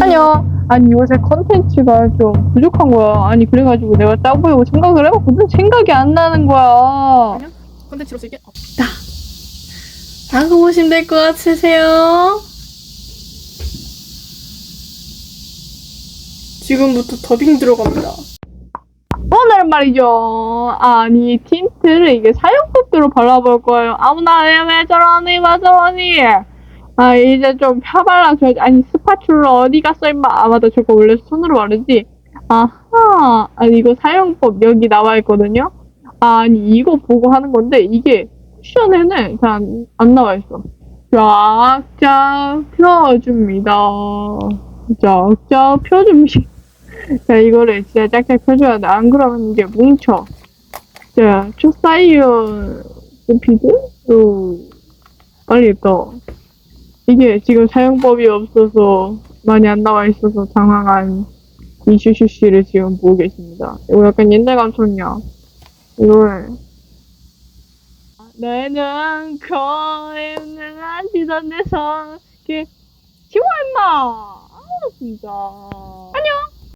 아니요. 아니 요새 컨텐츠가 좀 부족한 거야. 아니 그래가지고 내가 짜보려고 생각을 해봤거든. 생각이 안 나는 거야. 컨텐츠로서 이게 없다. 라고 보시면 될 것 같으세요. 지금부터 더빙 들어갑니다. 오늘 말이죠. 아니 틴트를 이게 사용법대로 발라볼 거예요. 아무나 왜 저러니 왜 저러니. 아 이제 좀 펴발라줘야지. 아니 스파츌러 어디 갔어 임마. 아 맞다 저거 원래 손으로 바르지. 아하. 아니 이거 사용법 여기 나와 있거든요. 아니 이거 보고 하는 건데 이게 쿠션에는 그냥 안 나와 있어. 쫙쫙 펴줍니다. 쫙쫙 펴줍니다. 자, 이거를 진짜 짝짝 펴줘야 돼. 안 그러면 이게 뭉쳐. 자, 초사이언 오피드로 빨리 떠. 이게 지금 사용법이 없어서 많이 안 나와 있어서 당황한 이슈슈 씨를 지금 보고 계십니다. 이거 약간 옛날 감성이야. 이걸 내는 거에는 안 지던 내서 이렇게 지워 임마. 아 진짜. 안녕.